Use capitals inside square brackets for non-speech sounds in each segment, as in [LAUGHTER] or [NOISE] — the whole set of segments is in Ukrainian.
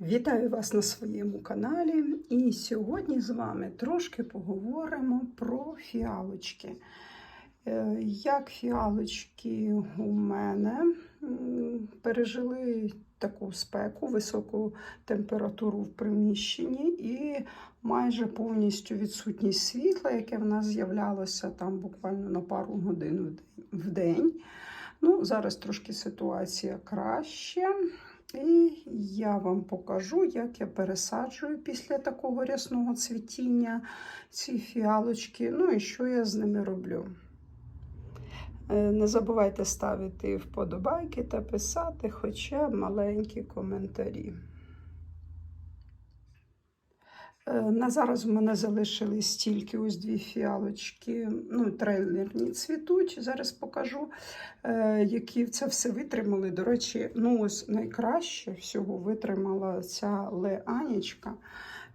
Вітаю вас на своєму каналі. І сьогодні з вами трошки поговоримо про фіалочки. Е, Як фіалочки у мене пережили таку спеку, високу температуру в приміщенні і майже повністю відсутність світла, яке в нас з'являлося там буквально на пару годин в день-. Ну, зараз трошки ситуація краще. І я вам покажу, як я пересаджую після такого рясного цвітіння ці фіалочки. Ну і що я з ними роблю. Е, Не забувайте ставити вподобайки та писати хоча маленькі коментарі. Е, На зараз у мене залишились тільки ось дві фіалочки, ну, трейлерні цвітуть. Зараз покажу, е, які це все витримали. До речі, ну ось найкраще всього витримала ця Леанічка.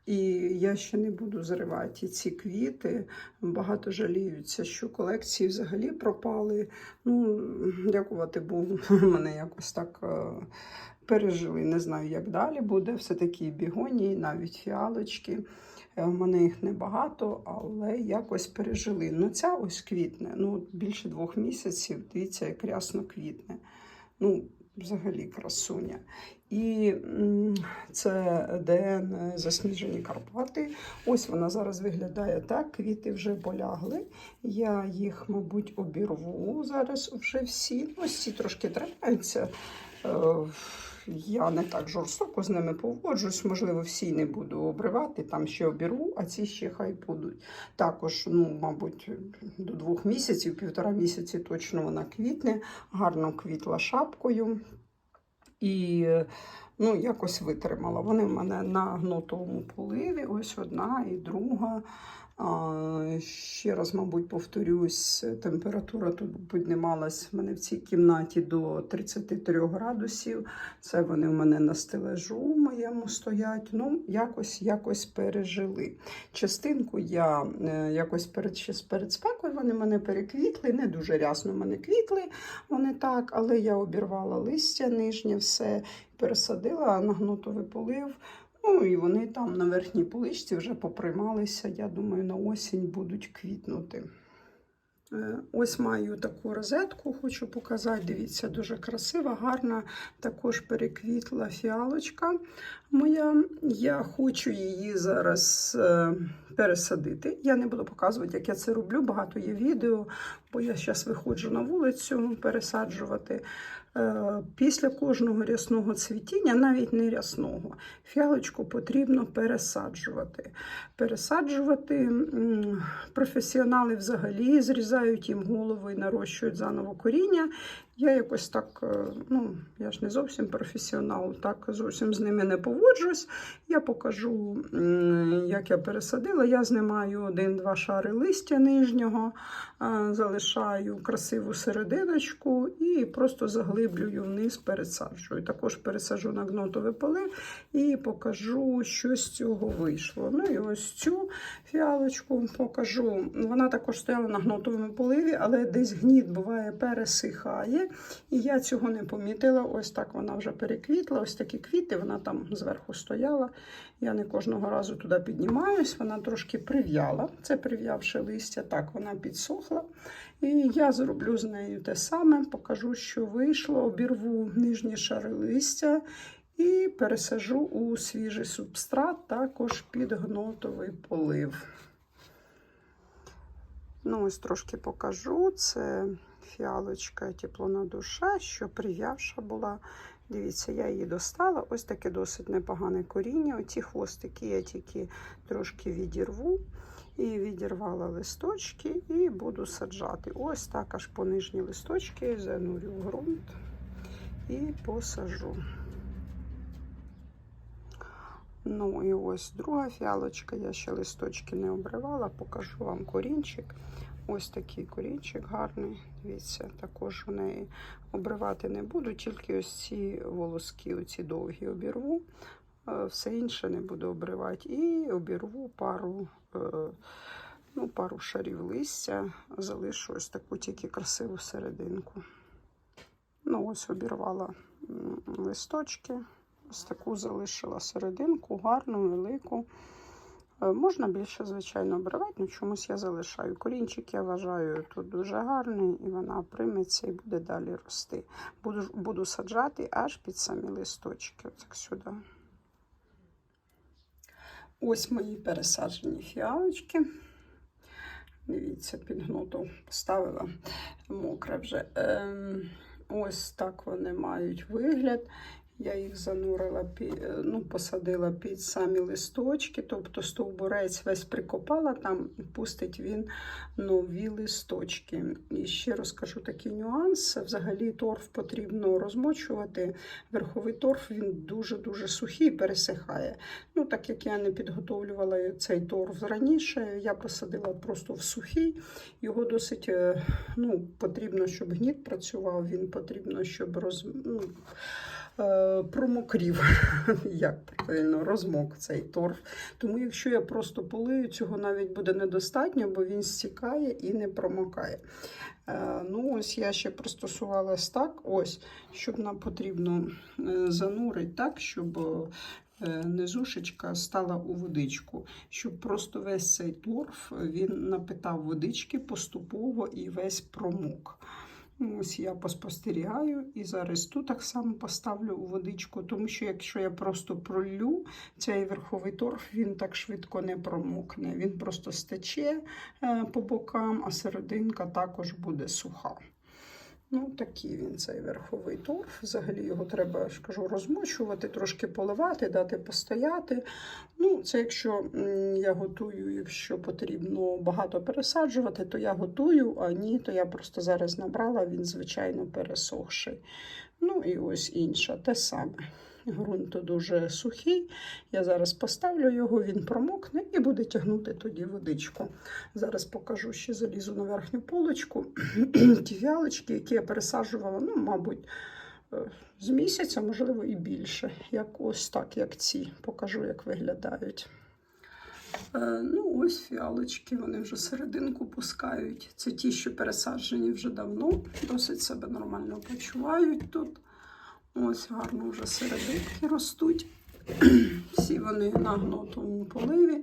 І я ще не буду зривати ці квіти. Багато жаліються, що колекції взагалі пропали. Ну, дякувати Богу, [LAUGHS] мене якось так е, пережили. Не знаю, як далі буде. Все-таки бігонії, навіть фіалочки. Е, У мене їх небагато, але якось пережили. Ну, ця ось квітне. Ну, більше двох місяців. Дивіться, як рясно квітне. Ну, взагалі красуня. І це ДН засніжені Карпати. Ось вона зараз виглядає так. Квіти вже полягли. Я їх, мабуть, обірву зараз вже всі. Ось ці трошки тримаються. Я не так жорстоко з ними поводжусь. Можливо, всі не буду обривати, там ще обірву, а ці ще хай будуть. Також, ну, мабуть, до двох місяців, півтора місяці точно вона квітне, гарно квітла шапкою. І ну, якось витримала. Вони в мене на гнутому поливі, ось одна і друга. А, ще раз, мабуть, повторюсь, температура тут піднімалась в мене в цій кімнаті до 33 градусів. Це вони в мене на стележу моєму стоять. Ну, якось якось пережили. Частинку я е, якось перед, ще перед спекою вони мене переквітли. Не дуже рясно мене квітли вони так, але я обірвала листя нижнє, все пересадила на гнутовий полив. Ну і вони там на верхній поличці вже поприймалися. Я думаю, на осінь будуть квітнути. Е, Ось маю таку розетку, хочу показати. Дивіться, дуже красива, гарна. Також переквітла фіалочка моя. Я хочу її зараз е, пересадити. Я не буду показувати, як я це роблю. Багато є відео, бо я зараз виходжу на вулицю пересаджувати. Е, Після кожного рясного цвітіння, навіть не рясного, фіалочку потрібно пересаджувати. Пересаджувати професіонали взагалі зрізають їм голову і нарощують заново коріння. Я якось так, е, ну, я ж не зовсім професіонал, так зовсім з ними не поводжусь. Я покажу, як я пересадила. Я знімаю один-два шари листя нижнього, а, залишаю красиву серединочку і просто заглиблюю вниз, пересаджую. Також пересаджу на гнотове поле і покажу, що з цього вийшло. Ну і ось цю фіалочку покажу. Вона також стояла на гнотовому поливі, але десь гніт буває пересихає. І я цього не помітила. Ось так вона вже переквітла. Ось такі квіти, вона там зверху стояла. Я не кожного разу туди піднімаюсь, вона трошки прив'яла. Це прив'явши листя, так вона підсохла. І я зроблю з нею те саме, покажу, що вийшло, обірву нижні шари листя і пересажу у свіжий субстрат, також під гнотовий полив. Ну, ось трошки покажу. Це фіалочка теплона душа, що прив'явша була. Дивіться, я її достала. Ось таке досить непогане коріння. Оці хвостики я тільки трошки відірву. І відірвала листочки і буду саджати. Ось так аж по нижні листочки занурю в ґрунт і посажу. Ну і ось друга фіалочка. Я ще листочки не обривала, покажу вам корінчик. Ось такий корінчик гарний. Дивіться, також у неї обривати не буду, тільки ось ці волоски, оці довгі обірву. Е, Все інше не буду обривати. І обірву пару, е, ну, пару шарів листя, залишу ось таку тільки красиву серединку. Ну, ось обірвала листочки, Ось таку залишила серединку, гарну, велику. Е, Можна більше, звичайно, обривати, але чомусь я залишаю. Корінчик, я вважаю, тут дуже гарний, і вона прийметься і буде далі рости. Буду, буду саджати аж під самі листочки. Отак сюди. Ось мої пересаджені фіалочки. Дивіться, підгнуту поставила мокре вже. Ем, ось так вони мають вигляд. Я їх занурила, е, ну, посадила під самі листочки, тобто стовбурець весь прикопала там і пустить він нові листочки. І ще розкажу такий нюанс. Взагалі торф потрібно розмочувати. Верховий торф він дуже-дуже сухий, пересихає. Ну, так як я не підготовлювала цей торф раніше, я посадила просто в сухий. Його досить е, ну, потрібно, щоб гніт працював, він потрібно, щоб роз, ну, промокрів, [LAUGHS] як правильно, розмок цей торф. Тому якщо я просто полию, цього навіть буде недостатньо, бо він стікає і не промокає. Е, Ну, ось я ще пристосувалась так, ось, щоб нам потрібно е, занурити так, щоб е, низушечка стала у водичку, щоб просто весь цей торф він напитав водички поступово і весь промок. Ось я поспостерігаю і зараз тут так само поставлю у водичку, тому що якщо я просто пролю цей верховий торф, він так швидко не промокне. Він просто стече е, по бокам, а серединка також буде суха. Ну, такий він цей верховий торф. Взагалі його треба, я розмочувати, трошки поливати, дати постояти. Ну, це якщо я готую, якщо потрібно багато пересаджувати, то я готую, а ні, то я просто зараз набрала, він, звичайно, пересохший. Ну і ось інша, те саме. Ґрунт дуже сухий. Я зараз поставлю його, він промокне і буде тягнути тоді водичку. Зараз покажу ще залізу на верхню полочку. [CLEARS THROAT] Ті фіалочки, які я пересаджувала, ну, мабуть, е, з місяця, можливо, і більше. Як ось так, як ці. Покажу, як виглядають. Е, Ну, ось фіалочки, вони вже серединку пускають. Це ті, що пересаджені вже давно, досить себе нормально почувають тут. Ось гарно вже серединки ростуть. Всі вони на гнутому поливі.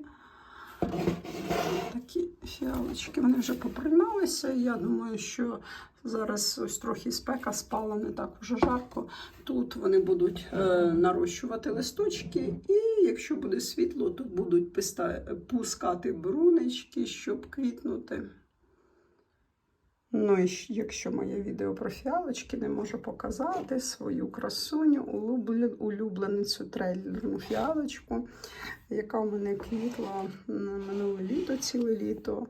Такі фіалочки, вони вже поприймалися. Я думаю, що зараз ось трохи спека спала, не так уже жарко. Тут вони будуть е, нарощувати листочки, і якщо буде світло, то будуть пускати брунечки, щоб квітнути. Ну і якщо моє відео про фіалочки не можу показати свою красуню, улюблен- улюбленицю трейлерну фіалочку, яка в мене квітла минуле літо, ціле літо.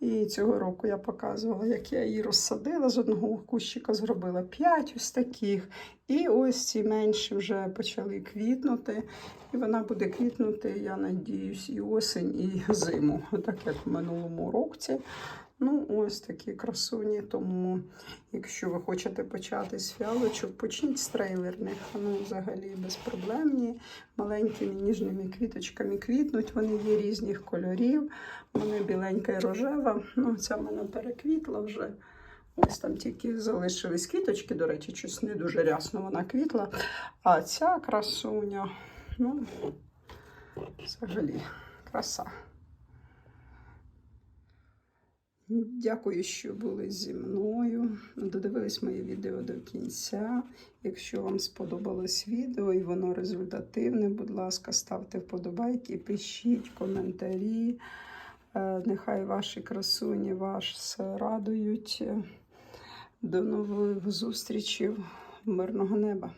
І цього року я показувала, як я її розсадила. З одного кущика зробила 5 ось таких. І ось ці менші вже почали квітнути. І вона буде квітнути, я надіюсь, і осінь, і зиму, так як в минулому році. Ну, ось такі красуні. Тому, якщо ви хочете почати з фіалочок, почніть з трейлерних. Вони взагалі безпроблемні, маленькими ніжними квіточками квітнуть. Вони є різних кольорів. Вони біленька і рожева. Ну, ця мене переквітла вже. Ось там тільки залишились квіточки, до речі, щось не дуже рясно вона квітла. А ця красуня, ну, взагалі, краса. Дякую, що були зі мною. Додивились моє відео до кінця. Якщо вам сподобалось відео і воно результативне, будь ласка, ставте вподобайки, пишіть коментарі. Е, Нехай ваші красуні вас радують. До нових зустрічей. Мирного неба!